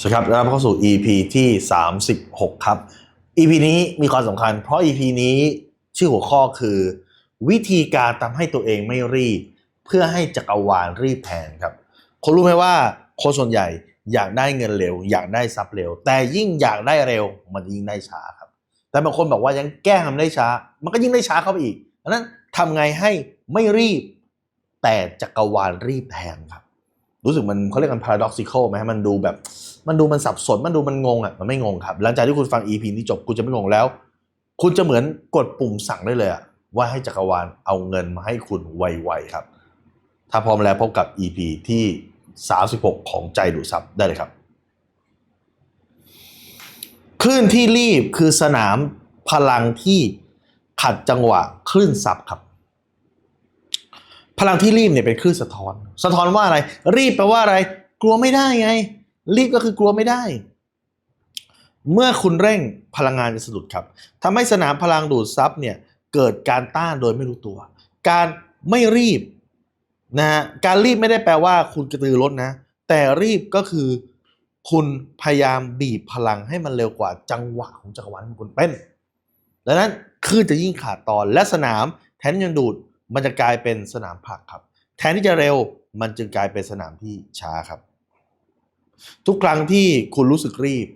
สวัสดีครับแล้วเข้าสู่ EP ที่ 36 ครับ EP นี้มีความสำคัญ เพราะ EP นี้ชื่อหัวข้อคือ วิธีการทำให้ตัวเองไม่รีบ เพื่อให้จักรวาลรีบแทนครับคนรู้ไหมว่าคนส่วนใหญ่อยากได้เงินเร็ว อยากได้ทรัพย์เร็ว แต่ยิ่งอยากได้เร็ว มันยิ่งได้ช้าครับ แต่บางคนบอกว่ายังแก้ทำได้ช้า มันก็ยิ่งได้ช้าเข้าไปอีกดังนั้นทำไงให้ไม่รีบ แต่จักรวาลรีบแทนครับ รู้สึกมันเขาเรียกกัน paradoxical ไหมมันดูแบบ มันดูมันสับสนมันดูมันงงอะมันไม่งงครับ หลังจากที่คุณฟัง EP นี้จบคุณจะไม่งงแล้ว คุณจะเหมือนกดปุ่มสั่งได้เลยอะว่าให้จักรวาลเอาเงินมาให้คุณไวๆครับ ถ้าพร้อมแล้วพบกับ EP ที่ 36 ของใจดูซับได้เลยครับคลื่นที่รีบคือสนามพลังที่ขัดจังหวะคลื่นซับครับ พลังที่รีบเนี่ยเป็นคลื่นสะท้อน สะท้อนว่าอะไร รีบแปลว่าอะไร กลัวไม่ได้ไง รีบก็คือกลัวไม่ได้ เมื่อคุณเร่งพลังงานจะสะดุดครับทำให้สนามพลังดูดซับเนี่ยเกิดการต้านโดยไม่รู้ตัว การไม่รีบนะฮะการรีบไม่ได้แปลว่าคุณกระตือร้นนะ แต่รีบก็คือคุณพยายามบีบพลังให้มันเร็วกว่าจังหวะของจักรวาลที่คุณเป็นดังนั้นคลื่นจะยิ่งขาดตอนและสนามแทนที่จะดูดมันจะกลายเป็นสนามผักครับ แทนที่จะเร็วมันจึงกลายเป็นสนามที่ช้าครับ ทุกครั้งที่คุณรู้สึกรีบ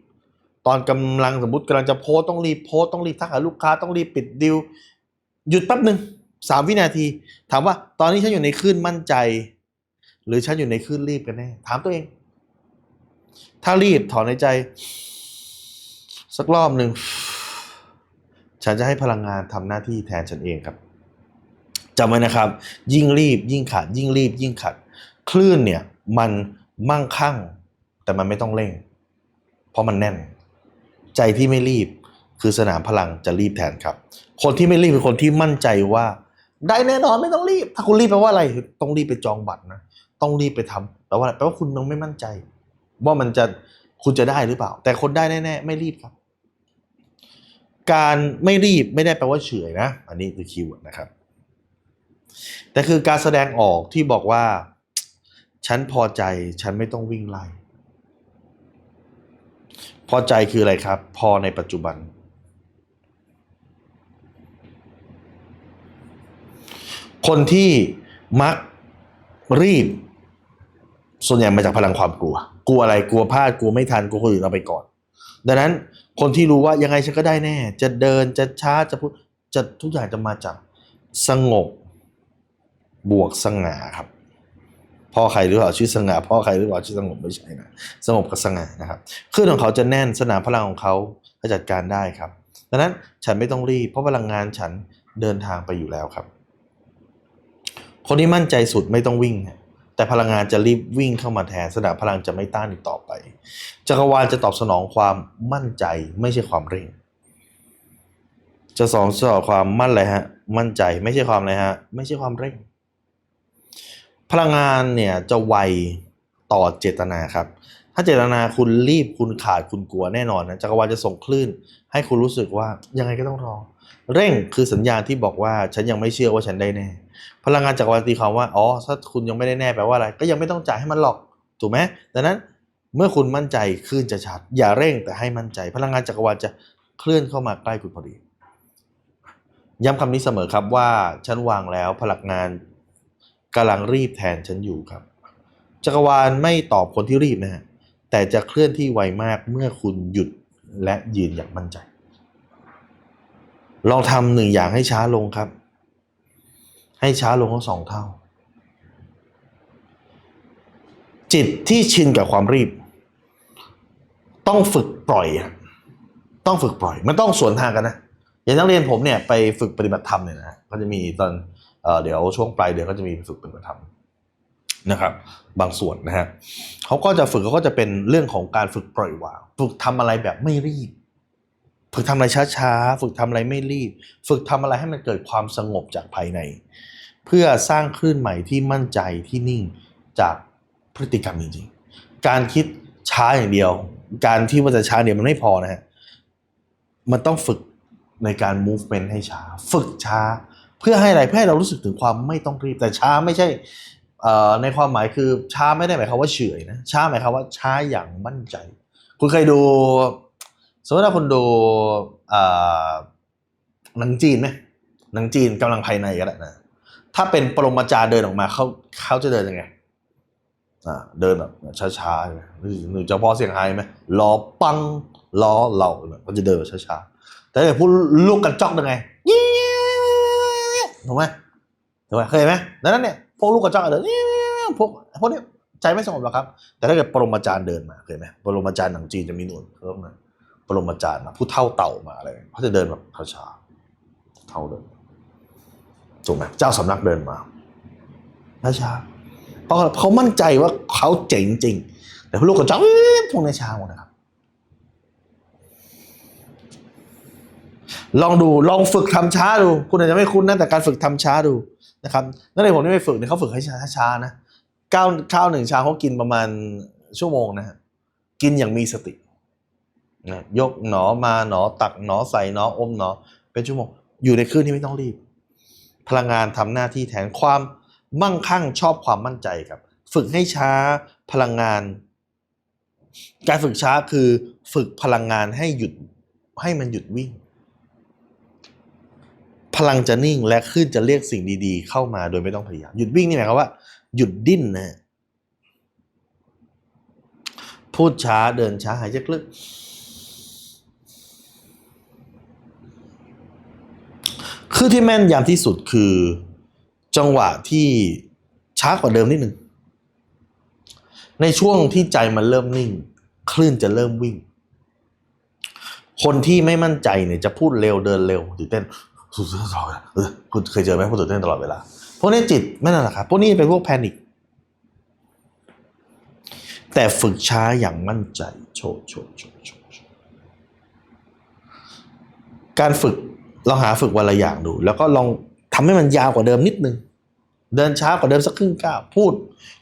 ตอนกำลังสมมติกำลังจะโพสต้องรีบโพสต้องรีบทักหาลูกค้าต้องรีบปิดดิวหยุดแป๊บหนึ่งสามวินาที ถามว่าตอนนี้ฉันอยู่ในคลื่นมั่นใจ หรือฉันอยู่ในคลื่นรีบกันแน่ถามตัวเอง ถ้ารีบถอนในใจ สักรอบหนึ่งฉันจะให้พลังงานทำหน้าที่แทนฉันเองครับจำไว้นะครับ ยิ่งรีบยิ่งขัดยิ่งรีบยิ่งขัดคลื่นเนี่ยมันมั่งคั่ง แต่มันไม่ต้องเร่ง เพราะมันแน่น ใจที่ไม่รีบคือสนามพลังจะรีบแทนครับ คนที่ไม่รีบเป็นคนที่มั่นใจว่า ได้แน่นอนไม่ต้องรีบ ถ้าคุณรีบแปลว่าอะไรต้องรีบไปจองบัตรนะต้องรีบไปทำแปลว่าอะไรแปลว่าคุณยังไม่มั่นใจ ว่ามันจะคุณจะได้หรือเปล่า แต่คนได้แน่ๆไม่รีบครับ การไม่รีบไม่ได้แปลว่าเฉยนะ อันนี้คือคีย์เวิร์ดนะครับ แต่คือการแสดงออกที่บอกว่า ฉันพอใจฉันไม่ต้องวิ่งไล่ อใจคืออะไรครับ พอในปัจจุบัน คนที่มักรีบ ส่วนใหญ่มาจากพลังความกลัว กลัวอะไรกลัวพลาดกลัวไม่ทันกลัวคนอื่นเอาไปก่อน ดังนั้นคนที่รู้ว่ายังไงฉันก็ได้แน่ จะเดินจะช้าจะพูดจะทุกอย่างจะมาจากสงบบวกสง่าครับ พ่อใครหรือเปล่าชื่อสง่าพ่อใครหรือเปล่าชื่อสงบไม่ใช่นะสงบกับสง่านะครับคลื่นของเขาจะแน่นสนามพลังของเขาเขาจัดการได้ครับดังนั้นฉันไม่ต้องรีบเพราะพลังงานฉันเดินทางไปอยู่แล้วครับ คนที่มั่นใจสุดไม่ต้องวิ่ง แต่พลังงานจะรีบวิ่งเข้ามาแทนสนามพลังจะไม่ต้านอีกต่อไปจักรวาลจะตอบสนองความมั่นใจไม่ใช่ความเร่ง จะสอนสอนความมั่นอะไรฮะ มั่นใจไม่ใช่ความอะไรฮะ ไม่ใช่ความเร่ง พลังงานเนี่ยจะไวต่อเจตนาครับ ถ้าเจตนาคุณรีบคุณขาดคุณกลัวแน่นอนนะจักรวาลจะส่งคลื่น ให้คุณรู้สึกว่ายังไงก็ต้องรอ เร่งคือสัญญาณที่บอกว่าฉันยังไม่เชื่อว่าฉันได้แน่ พลังงานจักรวาลตีความว่าอ๋อถ้าคุณยังไม่ได้แน่แปลว่าอะไร ก็ยังไม่ต้องจ่ายให้มันหรอกถูกไหมดังนั้นเมื่อคุณมั่นใจคลื่นจะชัด อย่าเร่งแต่ให้มั่นใจ พลังงานจักรวาลจะเคลื่อนเข้ามาใกล้คุณพอดีย้ำคำนี้เสมอครับว่าฉันวางแล้วพลังงาน กำลังรีบแทนฉันอยู่ครับ จักรวาลไม่ตอบคนที่รีบนะฮะแต่จะเคลื่อนที่ไวมากเมื่อคุณหยุดและยืนอย่างมั่นใจ ลองทำหนึ่งอย่างให้ช้าลงครับ ให้ช้าลงทั้งสองเท่า จิตที่ชินกับความรีบ ต้องฝึกปล่อยอะต้องฝึกปล่อย มันต้องสวนทางกันนะอย่างนักเรียนผมเนี่ยไปฝึกปฏิบัติธรรมเนี่ยนะก็จะมีตอน เเดี๋ยวช่วงปลายเดือนก็จะมีฝึกเปฏิบัติธรรมนะครับ บางส่วนนะฮะเขาก็จะฝึกเขาก็จะเป็นเรื่องของการฝึกปล่อยวาง ฝึกทำอะไรแบบไม่รีบ ฝึกทำอะไรช้าๆ ฝึกทำอะไรไม่รีบ ฝึกทำอะไรให้มันเกิดความสงบจากภายใน เพื่อสร้างคลื่นใหม่ที่มั่นใจที่นิ่งจากพฤติกรรมจริงๆ การคิดช้าอย่างเดียว การที่ว่าจะช้าเดียวมันไม่พอนะฮะ มันต้องฝึกในการ movement ให้ช้า ฝึกช้า เพื่อให้อะไรเพื่อให้เรารู้สึกถึงความไม่ต้องรีบแต่ช้าไม่ใช่ในความหมายคือช้าไม่ได้หมายความว่าเฉยนะช้าหมายความว่าช้าอย่างมั่นใจ คุณเคยดูสมมติถ้าคุณดูหนังจีนไหมหนังจีนกำลังภายในก็ได้นะถ้าเป็นปรมาจารย์เดินออกมาเขาเขาจะเดินยังไงอ่าเดินแบบช้าๆหมหรือเจ้าพ่อเสียงไฮ้ไหมล้อปังล้อเหล่าเนี่ยเขาจะเดินแบบช้าๆแต่ถ้าพูดลูกกระจอกยังไง ถูกไหมถูกไหมเคยไหมดังนั้นเนี่ยพวกลูกกระจอกเดินพวกพวกนี้ใจไม่สงบหรอกครับ แต่ถ้าเกิดปรมาจารย์เดินมาเคยไหมปรมาจารย์หนังจีนจะมีหนวดเพิ่มนะปรมาจารย์มาผู้เท่าเต่ามาอะไรเขาจะเดินแบบช้าๆเท่าเดินถูกไหมเจ้าสำนักเดินมาช้าๆเพราะเขามั่นใจว่าเขาเจ๋งจริงแต่พวกลูกกระจอกเอ๊ะพวกนี้ช้าหมดนะครับ ลองดูลองฝึกทำช้าดู คุณอาจจะไม่คุ้นนะแต่การฝึกทำช้าดูนะครับนักเรียนผมที่ไปฝึกเนี่ยเขาฝึกให้ช้าๆนะข้าวข้าวหนึ่งชาเขากินประมาณชั่วโมงนะฮะกินอย่างมีสตินะยกหนอมาหนอตักหนอใส่หนออมหนอเป็นชั่วโมง อยู่ในคลื่นที่ไม่ต้องรีบ พลังงานทำหน้าที่แทนความมั่งคั่งชอบความมั่นใจครับ ฝึกให้ช้าพลังงาน การฝึกช้าคือฝึกพลังงานให้หยุดให้มันหยุดวิ่ง พลังจะนิ่งและคลื่นจะเรียกสิ่งดีๆ เข้ามาโดยไม่ต้องพยายาม หยุดวิ่งนี่หมายความว่า หยุดดิ้นนะฮะพูดช้าเดินช้าหายใจลึกคือที่แม่นยำที่สุดคือ จังหวะที่ช้ากว่าเดิมนิดหนึ่งในช่วงที่ใจมันเริ่มนิ่ง คลื่นจะเริ่มวิ่ง คนที่ไม่มั่นใจเนี่ยจะพูดเร็วเดินเร็วตื่นเต้น ตื่นเต้นตลอดเวลาเออคุณเคยเจอไหมพูดตื่นเต้นตลอดเวลาพวกนี้จิตไม่นั่นแหละครับพวกนี้เป็นพวกแพนิคแต่ฝึกช้าอย่างมั่นใจโชว์โชว์โชว์โชว์การฝึกลองหาฝึกวันละอย่างดู แล้วก็ลองทำให้มันยาวกว่าเดิมนิดนึง เดินช้ากว่าเดิมสักครึ่งก้าวพูด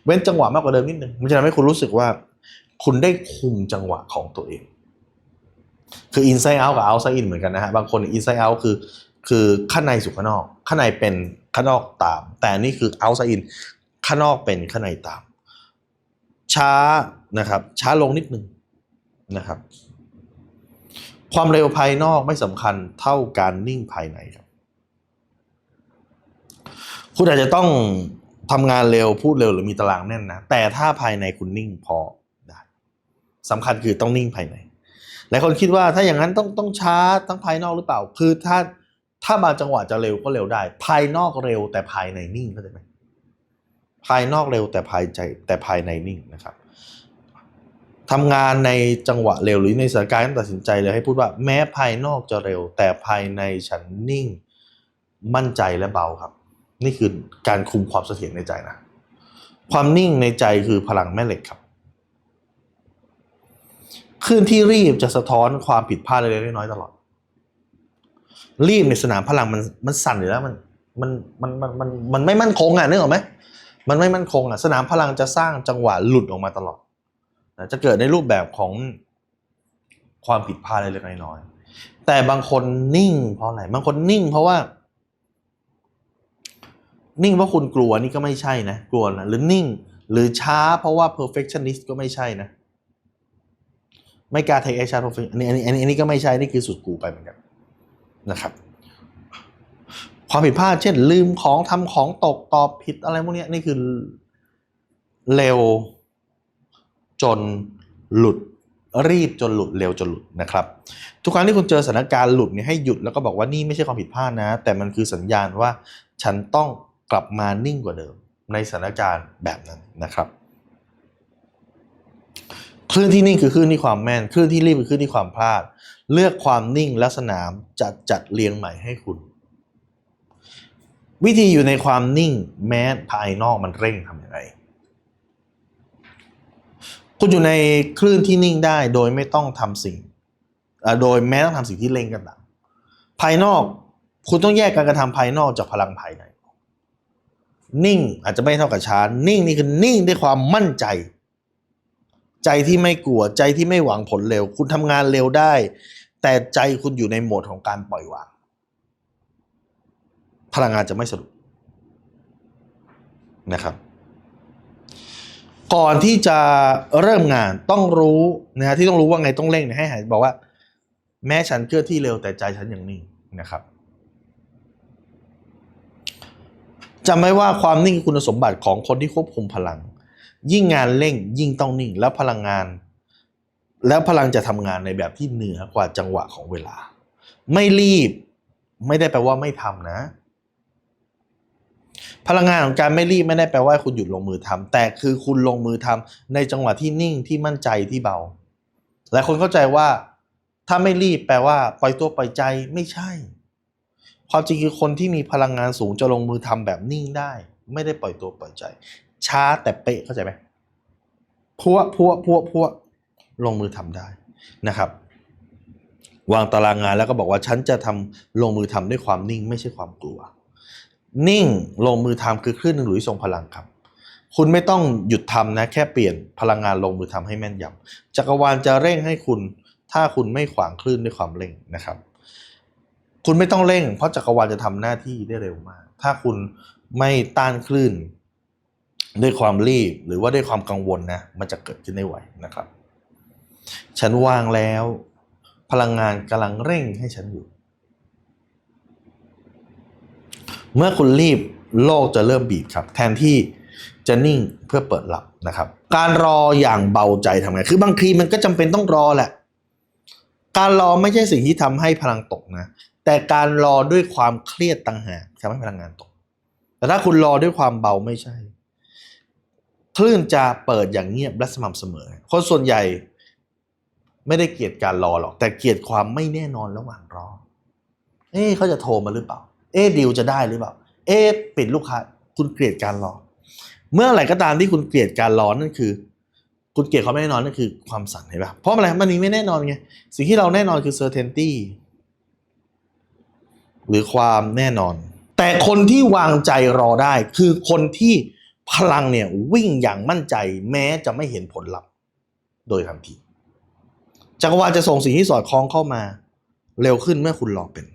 เว้นจังหวะมากกว่าเดิมนิดนึงมันจะทำให้คุณรู้สึกว่า คุณได้คุมจังหวะของตัวเอง คือ inside out กับ outside in เหมือนกันนะฮะบางคน inside out คือ คือข้างในสู่ข้างนอก ข้างในเป็นข้างนอกตาม แต่นนี่คือ outside in ข้างนอกเป็นข้างในตาม ช้านะครับ ช้าลงนิดนึงนะครับ ความเร็วภายนอกไม่สำคัญเท่าการนิ่งภายในครับ คุณอาจจะต้องทำงานเร็วพูดเร็วหรือมีตารางแน่นนะ แต่ถ้าภายในคุณนิ่งพอได้สำคัญคือต้องนิ่งภายในหลายคนคิดว่าถ้าอย่างนั้นต้องต้องช้าทั้งภายนอกหรือเปล่า คือถ้า ถ้าบางจังหวะจะเร็วก็เร็วได้ ภายนอกเร็วแต่ภายในนิ่งเข้าใจไหมภายนอกเร็วแต่ภายใจแต่ภายในนิ่งนะครับทำงานในจังหวะเร็วหรือในสถานการณ์ตัดสินใจเลยให้พูดว่าแม้ภายนอกจะเร็ว แต่ภายในฉันนิ่ง มั่นใจและเบาครับ นี่คือการคุมความเสถียรในใจนะ ความนิ่งในใจคือพลังแม่เหล็กครับคลื่นที่รีบจะสะท้อนความผิดพลาดเล็กๆน้อยๆตลอด รีบในสนามพลังมันมันสั่นอยู่แล้วมันมันมันมันมันมันไม่มั่นคงอะนึกออกไหมมันไม่มั่นคงอะสนามพลังจะสร้างจังหวะหลุดออกมาตลอดจะเกิดในรูปแบบของความผิดพลาดเล็กๆน้อยๆแต่บางคนนิ่งเพราะอะไรบางคนนิ่งเพราะว่า นิ่งเพราะคุณกลัวนี่ก็ไม่ใช่นะกลัวนะหรือนิ่ง หรือช้าเพราะว่า perfectionist ก็ไม่ใช่นะไม่กล้า take action perfect อันนี้อันนี้อันนี้อันนี้ก็ไม่ใช่นี่คือสุดกูไปเหมือนกัน นะครับ ความผิดพลาดเช่น ลืมของทำของตกตอบผิดอะไรพวกนี้นี่คือเร็วจนหลุดรีบจนหลุดเร็วจนหลุดนะครับ ทุกครั้งที่คุณเจอสถานการณ์หลุดเนี่ยให้หยุดแล้วก็บอกว่านี่ไม่ใช่ความผิดพลาดนะ แต่มันคือสัญญาณว่าฉันต้องกลับมานิ่งกว่าเดิมในสถานการณ์แบบนั้นนะครับ คลื่นที่นิ่งคือคลื่นที่ความแม่น คลื่นที่รีบคือคลื่นที่ความพลาด เลือกความนิ่งและสนามจะจัดเรียงใหม่ให้คุณ วิธีอยู่ในความนิ่งแม้ภายนอกมันเร่งทำยังไงคุณอยู่ในคลื่นที่นิ่งได้โดยไม่ต้องทำสิ่งโดยแม้ต้องทำสิ่งที่เร่งกันต่ามภายนอกคุณต้องแยกการกระทำภายนอกจากพลังภายใน นิ่งอาจจะไม่เท่ากับช้านิ่งนี่คือนิ่งด้วยความมั่นใจ ใจที่ไม่กลัวใจที่ไม่หวังผลเร็ว คุณทำงานเร็วได้ แต่ใจคุณอยู่ในโหมดของการปล่อยวาง พลังงานจะไม่สรุปนะครับ ก่อนที่จะเริ่มงานต้องรู้นะฮะที่ต้องรู้ว่าไงต้องเร่งเนี่ยให้หายบอกว่า แม้ฉันเคลื่อนที่เร็วแต่ใจฉันอยังนิ่งนะครับจำไว้ว่าความนิ่งคือคุณสมบัติของคนที่ควบคุมพลัง ยิ่งงานเร่งยิ่งต้องนิ่งแล้วพลังงาน แล้วพลังจะทำงานในแบบที่เหนือกว่าจังหวะของเวลา ไม่รีบ ไม่ได้แปลว่าไม่ทำนะ พลังงานของการไม่รีบไม่ได้แปลว่าคุณหยุดลงมือทำแต่คือคุณลงมือทำในจังหวะที่นิ่งที่มั่นใจที่เบาหลายคนเข้าใจว่าถ้าไม่รีบแปลว่าปล่อยตัวปล่อยใจไม่ใช่ ความจริงคือคนที่มีพลังงานสูงจะลงมือทำแบบนิ่งได้ ไม่ได้ปล่อยตัวปล่อยใจ ช้าแต่เป๊ะเข้าใจไหมพัวพัวพัวพัวลงมือทำได้นะครับ วางตารางงานแล้วก็บอกว่าฉันจะทำลงมือทำด้วยความนิ่งไม่ใช่ความกลัว นิ่งลงมือทำคือคลื่นหนึ่งหรือทรงพลังครับ คุณไม่ต้องหยุดทำนะ แค่เปลี่ยนพลังงานลงมือทำให้แม่นยำจักรวาลจะเร่งให้คุณ ถ้าคุณไม่ขวางคลื่นด้วยความเร่งนะครับ คุณไม่ต้องเร่ง เพราะจักรวาลจะทำหน้าที่ได้เร็วมาก ถ้าคุณไม่ต้านคลื่น ด้วยความรีบหรือว่าด้วยความกังวลนะมันจะเกิดขึ้นได้ไวนะครับ ฉันวางแล้ว พลังงานกำลังเร่งให้ฉันอยู่ เมื่อคุณรีบโลกจะเริ่มบีบครับ แทนที่จะนิ่งเพื่อเปิดรับนะครับ การรออย่างเบาใจทำไง คือบางทีมันก็จำเป็นต้องรอแหละ การรอไม่ใช่สิ่งที่ทำให้พลังตกนะ แต่การรอด้วยความเครียดต่างหากทำให้พลังงานตก แต่ถ้าคุณรอด้วยความเบาไม่ใช่ คลื่นจะเปิดอย่างเงียบและสม่ำเสมอ คนส่วนใหญ่ไม่ได้เกลียดการรอหรอก แต่เกลียดความไม่แน่นอนระหว่างรอ เอ๊เขาจะโทรมาหรือเปล่า เอ๊ดีลจะได้หรือเปล่า เอ๊ปิดลูกค้า คุณเกลียดการรอ เมื่อไหร่ก็ตามที่คุณเกลียดการรอนั่นคือ คุณเกลียดความไม่แน่นอนนั่นคือความสั่นเห็นปะเพราะอะไรมันนี้ไม่แน่นอนไง สิ่งที่เราแน่นอนคือ certainty หรือความแน่นอน แต่คนที่วางใจรอได้คือคนที่ พลังเนี่ยวิ่งอย่างมั่นใจแม้จะไม่เห็นผลลัพธ์โดยทันทีจักรวาลจะส่งสิ่งที่สอดคล้องเข้ามา เร็วขึ้นเมื่อคุณรอเป็น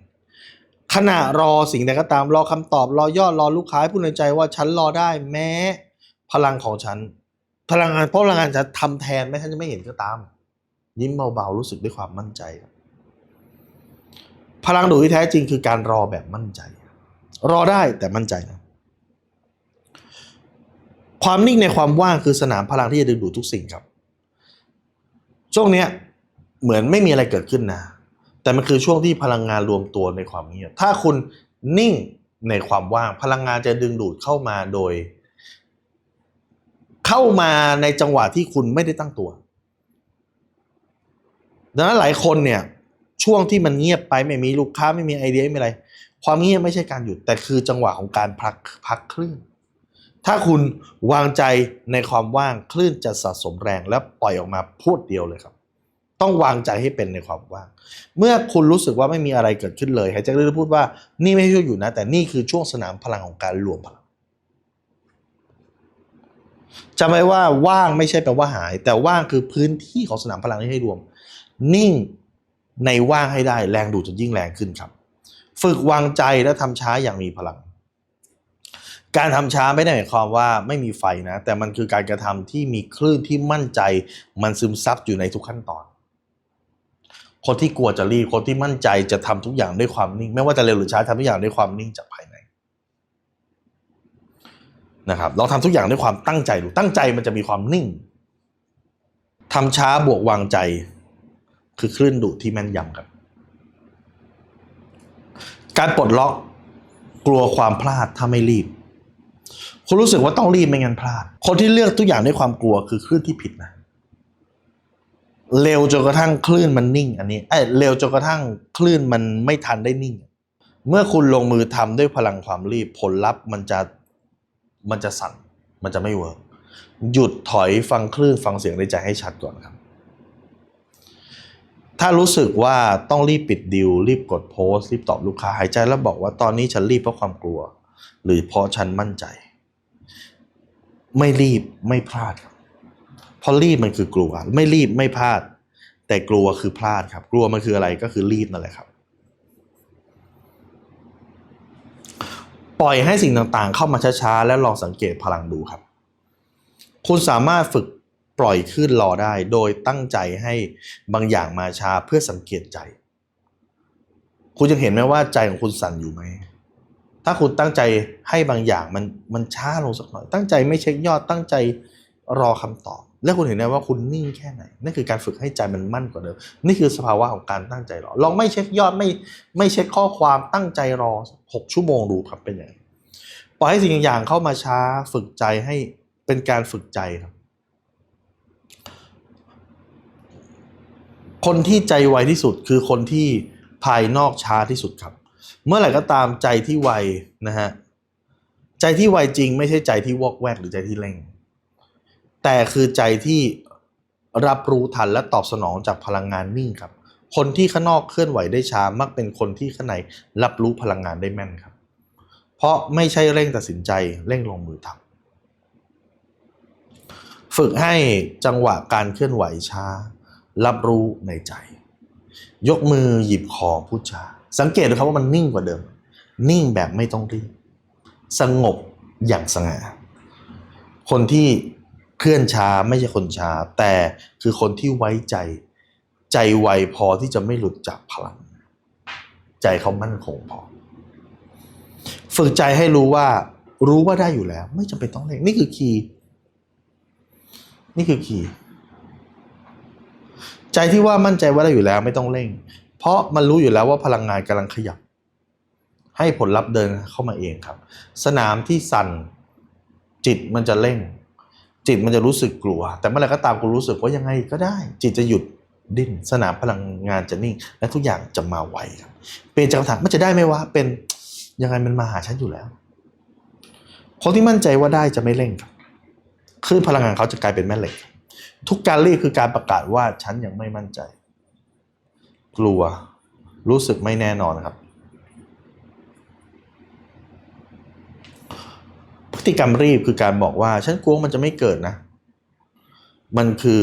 ขณะรอสิ่งใดก็ตามรอคำตอบรอยอดรอลูกค้าให้พูดในใจว่าฉันรอได้แม้พลังของฉัน พลังงานเพราะพลังงานจะทำแทนแม้ฉันจะไม่เห็นก็ตาม ยิ้มเบาๆรู้สึกด้วยความมั่นใจครับพลังดูที่แท้จริงคือการรอแบบมั่นใจ รอได้แต่มั่นใจนะ ความนิ่งในความว่างคือสนามพลังที่จะดึงดูดทุกสิ่งครับ ช่วงเนี้ยเหมือนไม่มีอะไรเกิดขึ้นนะ แต่มันคือช่วงที่พลังงานรวมตัวในความเงียบ ถ้าคุณนิ่งในความว่าง พลังงานจะดึงดูดเข้ามาโดย เข้ามาในจังหวะที่คุณไม่ได้ตั้งตัว ดังนั้นหลายคนเนี่ยช่วงที่มันเงียบไปไม่มีลูกค้าไม่มีไอเดียไม่มีอะไร ความเงียบไม่ใช่การหยุดแต่คือจังหวะของการพักพักคลื่น ถ้าคุณวางใจในความว่างคลื่นจะสะสมแรงและปล่อยออกมาพูดเดียวเลยครับ ต้องวางใจให้เป็นในความว่าง เมื่อคุณรู้สึกว่าไม่มีอะไรเกิดขึ้นเลยหายใจลึกๆพูดว่านี่ไม่ใช่ช่วงอยู่นะ แต่นี่คือช่วงสนามพลังของการรวมพลังจำไว้ว่าว่างไม่ใช่แปลว่าหาย แต่ว่างคือพื้นที่ของสนามพลังที่ให้รวม นิ่งในว่างให้ได้แรงดูดจะยิ่งแรงขึ้นครับ ฝึกวางใจและทำช้าอย่างมีพลัง การทำช้าไม่ได้หมายความว่าไม่มีไฟนะ แต่มันคือการกระทำที่มีคลื่นที่มั่นใจ มันซึมซับอยู่ในทุกขั้นตอน คนที่กลัวจะรีบคนที่มั่นใจจะทำทุกอย่างด้วยความนิ่ง ไม่ว่าจะเร็วหรือช้าทำทุกอย่างด้วยความนิ่งจากภายในนะครับลองทำทุกอย่างด้วยความตั้งใจดูตั้งใจมันจะมีความนิ่งทำช้าบวกวางใจ คือคลื่นดูที่แม่นยำครับ การปลดล็อกกลัวความพลาดถ้าไม่รีบ คุณรู้สึกว่าต้องรีบไม่งั้นพลาด คนที่เลือกทุกอย่างด้วยความกลัวคือคลื่นที่ผิดนะ เร็วจนกระทั่งคลื่นมันนิ่ง อันนี้ เอ้เร็วจนกระทั่งคลื่นมันไม่ทันได้นิ่ง เมื่อคุณลงมือทำด้วยพลังความรีบผลลัพธ์มันจะมันจะสั่น มันจะไม่เวิร์กหยุดถอยฟังคลื่นฟังเสียงในใจให้ชัดก่อนครับ ถ้ารู้สึกว่าต้องรีบปิดดิวรีบกดโพสต์รีบตอบลูกค้าหายใจแล้วบอกว่าตอนนี้ฉันรีบเพราะความกลัว หรือเพราะฉันมั่นใจ ไม่รีบไม่พลาดครับเพราะรีบมันคือกลัว ไม่รีบไม่พลาด แต่กลัวคือพลาดครับ กลัวมันคืออะไรก็คือรีบนั่นแหละครับ ปล่อยให้สิ่งต่างๆ เข้ามาช้าๆ แล้วลองสังเกตพลังดูครับ คุณสามารถฝึกปล่อยคลื่นรอได้ โดยตั้งใจให้บางอย่างมาช้าเพื่อสังเกตใจ คุณจะเห็นไหมว่าใจของคุณสั่นอยู่ไหม ถ้าคุณตั้งใจให้บางอย่างมันมันช้าลงสักหน่อย ตั้งใจไม่เช็คยอดตั้งใจรอคำตอบ แล้วคุณเห็นได้ว่าคุณนิ่งแค่ไหนนั่นคือการฝึกให้ใจมันมั่นกว่าเดิมนี่คือสภาวะของการตั้งใจรอลองไม่เช็คยอดไม่ไม่เช็คข้อความตั้งใจรอหกชั่วโมงดูครับเป็นยังไงปล่อยให้สิ่งอย่างเข้ามาช้าฝึกใจให้เป็นการฝึกใจครับ คนที่ใจไวที่สุดคือคนที่ภายนอกช้าที่สุดครับ เมื่อไหร่ก็ตามใจที่ไวนะฮะใจที่ไวจริงไม่ใช่ใจที่วอกแวกหรือใจที่เร่ง แต่คือใจที่รับรู้ทันและตอบสนองจากพลังงานนิ่งครับ คนที่ข้างนอกเคลื่อนไหวได้ช้ามักเป็นคนที่ข้างในรับรู้พลังงานได้แม่นครับ เพราะไม่ใช่เร่งตัดสินใจเร่งลงมือทำฝึกให้จังหวะการเคลื่อนไหวช้า รับรู้ในใจ ยกมือหยิบคอพูดจา สังเกตดูครับว่ามันนิ่งกว่าเดิม นิ่งแบบไม่ต้องรีบสงบอย่างสง่าคนที่เคลื่อนช้าไม่ใช่คนช้า แต่คือคนที่ไว้ใจ ใจไวพอที่จะไม่หลุดจากพลัง ใจเขามั่นคงพอ ฝึกใจให้รู้ว่า รู้ว่าได้อยู่แล้ว ไม่จำเป็นต้องเร่งนี่คือคีย์นี่คือคีย์ใจที่ว่ามั่นใจว่าได้อยู่แล้วไม่ต้องเร่ง เพราะมันรู้อยู่แล้วว่าพลังงานกำลังขยับ ให้ผลลัพธ์เดินเข้ามาเองครับ สนามที่สั่นจิตมันจะเร่ง จิตมันจะรู้สึกกลัว แต่เมื่อไรก็ตามกูรู้สึกว่ายังไงก็ได้ จิตจะหยุดดิ้นสนามพลังงานจะนิ่ง และทุกอย่างจะมาไวครับเป็นจังหวะมันจะได้ไหมวะเป็นยังไงมันมาหาฉันอยู่แล้วคนที่มั่นใจว่าได้จะไม่เร่งครับคลื่นพลังงานเขาจะกลายเป็นแม่เหล็ก ทุกการเรีบคือการประกาศว่าฉันยังไม่มั่นใจ กลัว รู้สึกไม่แน่นอนครับ พฤติกรรมรีบคือการบอกว่า ฉันกลัวมันจะไม่เกิดนะ มันคือ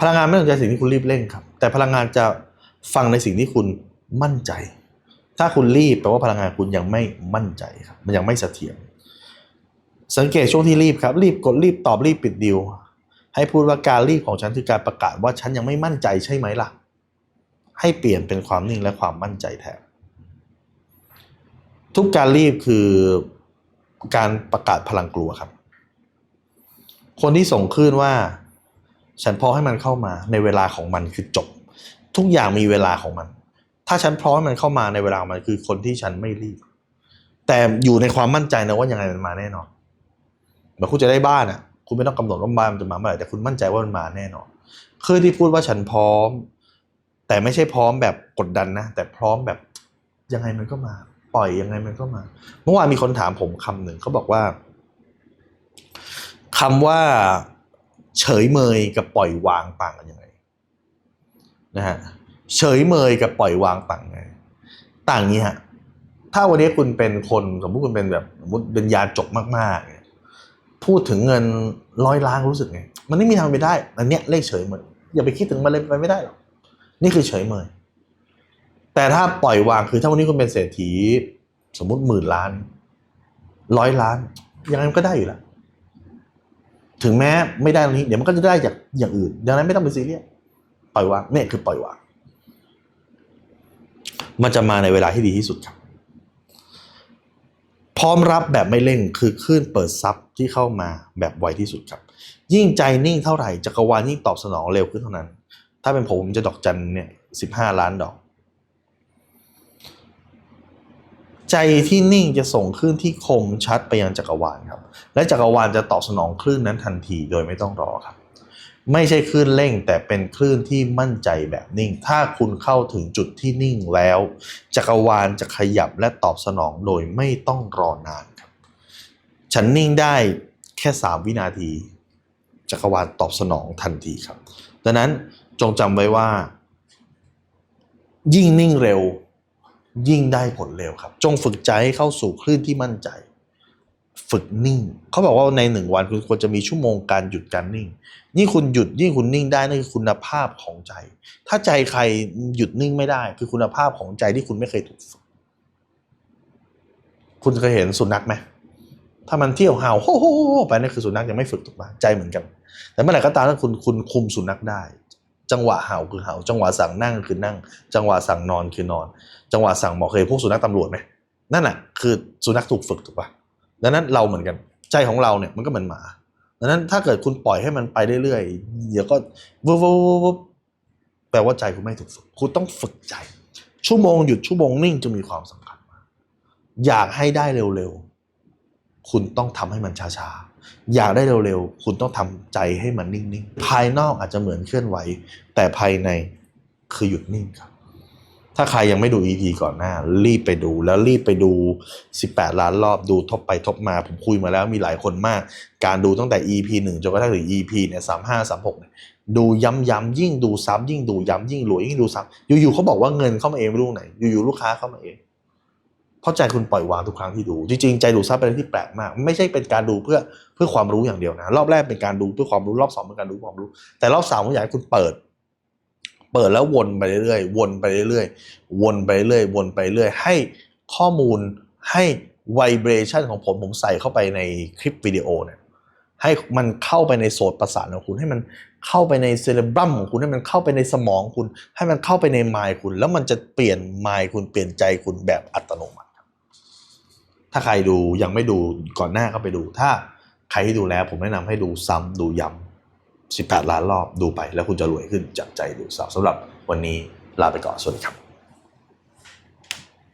พลังงานไม่สนใจสิ่งที่คุณรีบเร่งครับ แต่พลังงานจะฟังในสิ่งที่คุณมั่นใจ ถ้าคุณรีบแปลว่าพลังงานคุณยังไม่มั่นใจครับ มันยังไม่เสถียร สังเกตช่วงที่รีบครับ รีบกดรีบตอบรีบปิดดีลให้พูดว่าการรีบของฉันคือการประกาศว่าฉันยังไม่มั่นใจใช่ไหมล่ะ ให้เปลี่ยนเป็นความนิ่งและความมั่นใจแทน ทุกการรีบคือการประกาศพลังกลัวครับ คนที่ส่งคลื่นว่า ฉันพร้อมให้มันเข้ามาในเวลาของมันคือจบ ทุกอย่างมีเวลาของมัน ถ้าฉันพร้อมให้มันเข้ามาในเวลามันคือคนที่ฉันไม่รีบ แต่อยู่ในความมั่นใจนะว่ายังไงมันมาแน่นอนเหมือนคุณจะได้บ้านอะคุณไม่ต้องกำหนดว่าบ้านมันจะมาเมื่อไหร่แต่คุณมั่นใจว่ามันมาแน่นอนคือที่พูดว่าฉันพร้อม แต่ไม่ใช่พร้อมแบบกดดันนะ แต่พร้อมแบบยังไงมันก็มา ปล่อยยังไงมันก็มา เมื่อวานมีคนถามผมคำหนึ่งเขาบอกว่าคำว่าเฉยเมยกับปล่อยวางต่างกันยังไงนะฮะเฉยเมยกับปล่อยวางต่างไงต่างนี้ฮะถ้าวันนี้คุณเป็นคนสมมติคุณเป็นแบบสมมติเป็นยาจบมากๆเนี่ยพูดถึงเงินร้อยล้านรู้สึกไง มันไม่มีทางไปได้ อันเนี้ยเลขเฉยเมยอย่าไปคิดถึงมันเลยไปไม่ได้หรอก นี่คือเฉยเมยแต่ถ้าปล่อยวางคือถ้าวันนี้คุณเป็นเศรษฐี สมมุติหมื่นล้านร้อยล้านยังไงมันก็ได้อยู่แล้วถึงแม้ไม่ได้ตรงนี้เดี๋ยวมันก็จะได้จากอย่างอื่น ดังนั้นไม่ต้องไปซีเรียสปล่อยวางเนี่ยคือปล่อยวาง มันจะมาในเวลาที่ดีที่สุดครับ พร้อมรับแบบไม่เร่งคือคลื่นเปิดซับที่เข้ามาแบบไวที่สุดครับ ยิ่งใจนิ่งเท่าไหร่จักรวาลยิ่งตอบสนองเร็วขึ้นเท่านั้น ถ้าเป็นผมจะดอกจันเนี่ยสิบห้าล้านดอก ใจที่นิ่งจะส่งคลื่นที่คมชัดไปยังจักรวาลครับ และจักรวาลจะตอบสนองคลื่นนั้นทันทีโดยไม่ต้องรอครับ ไม่ใช่คลื่นเร่งแต่เป็นคลื่นที่มั่นใจแบบนิ่ง ถ้าคุณเข้าถึงจุดที่นิ่งแล้ว จักรวาลจะขยับและตอบสนองโดยไม่ต้องรอนานครับ ฉันนิ่งได้แค่ 3 วินาที จักรวาลตอบสนองทันทีครับ ดังนั้น จงจำไว้ว่า ยิ่งนิ่งเร็ว ยิ่งได้ผลเร็วครับ จงฝึกใจให้เข้าสู่คลื่นที่มั่นใจ ฝึกนิ่ง เขาบอกว่าในหนึ่งวันคุณควรจะมีชั่วโมงการหยุดการนิ่งยิ่งคุณหยุดยิ่งคุณนิ่งได้นั่นคือคุณภาพของใจ ถ้าใจใครหยุดนิ่งไม่ได้ คือคุณภาพของใจที่คุณไม่เคยถูกฝึกคุณเคยเห็นสุนัขไหมถ้ามันเที่ยวเห่าโฮโฮโฮไปนั่นคือสุนัขยังไม่ฝึกถูกปะใจเหมือนกัน แต่เมื่อไหร่ก็ตามถ้าคุณคุณคุมสุนัขได้ จังหวะเห่าคือเห่า จังหวะสั่งนั่งคือนั่ง จังหวะสั่งนอนคือนอน จังหวะสั่งหมอเคยพวกสุนัขตำรวจไหมนั่นน่ะคือสุนัขถูกฝึกถูกปะดังนั้นเราเหมือนกัน ใจของเราเนี่ยมันก็เหมือนหมาดังนั้นถ้าเกิดคุณปล่อยให้มันไปเรื่อยๆเดี๋ยวก็วุบวุบวุบแปลว่าใจคุณไม่ถูกฝึก คุณต้องฝึกใจ ชั่วโมงหยุดชั่วโมงนิ่งจะมีความสำคัญมากอยากให้ได้เร็วๆ คุณต้องทำให้มันช้าๆ อยากได้เร็วๆ คุณต้องทำใจให้มันนิ่งๆ ภายนอกอาจจะเหมือนเคลื่อนไหว แต่ภายในคือหยุดนิ่งครับ ถ้าใครยังไม่ดู EP ก่อนหน้า รีบไปดูแล้วรีบไปดู 18 ล้านรอบดูทบไปทบมา ผมคุยมาแล้วมีหลายคนมาก การดูตั้งแต่ EP 1จนกระทั่งถึง EP เนี่ย35 36เนี่ยดูย้ำๆยิ่งดูซ้ำยิ่งดูย้ำยิ่งรวยยิ่งดูซ้ำอยู่ๆเขาบอกว่าเงินเข้ามาเองไม่รู้ไหน อยู่ๆลูกค้าเข้ามาเอง เพราะใจคุณปล่อยวางทุกครั้งที่ดู จริงๆ ใจดูซับเป็นเรื่องที่แปลกมาก ไม่ใช่เป็นการดูเพื่อเพื่อความรู้อย่างเดียวนะ รอบแรกเป็นการดูเพื่อความรู้รอบสองเป็นการดูความรู้ แต่รอบสามผมอยากให้คุณเปิด เปิดแล้ววนไปเรื่อยๆวนไปเรื่อยๆวนไปเรื่อยๆวนไปเรื่อยให้ข้อมูลให้ไวเบรชันของผมผมใส่เข้าไปในคลิปวิดีโอเนี่ยให้มันเข้าไปในโสตประสาทของคุณให้มันเข้าไปในเซเลบรัมของคุณให้มันเข้าไปในสมองคุณ ให้มันเข้าไปในมายคุณ แล้วมันจะเปลี่ยนมายคุณเปลี่ยนใจคุณแบบอัตโนมัติ ถ้าใครดูยังไม่ดูก่อนหน้าก็ไปดู ถ้าใครที่ดูแล้วผมแนะนำให้ดูซ้ำดูย้ำ18 ล้านรอบดูไป แล้วคุณจะรวยขึ้นจากใจดูซ้ำสำหรับวันนี้ลาไปก่อนสวัสดีครับ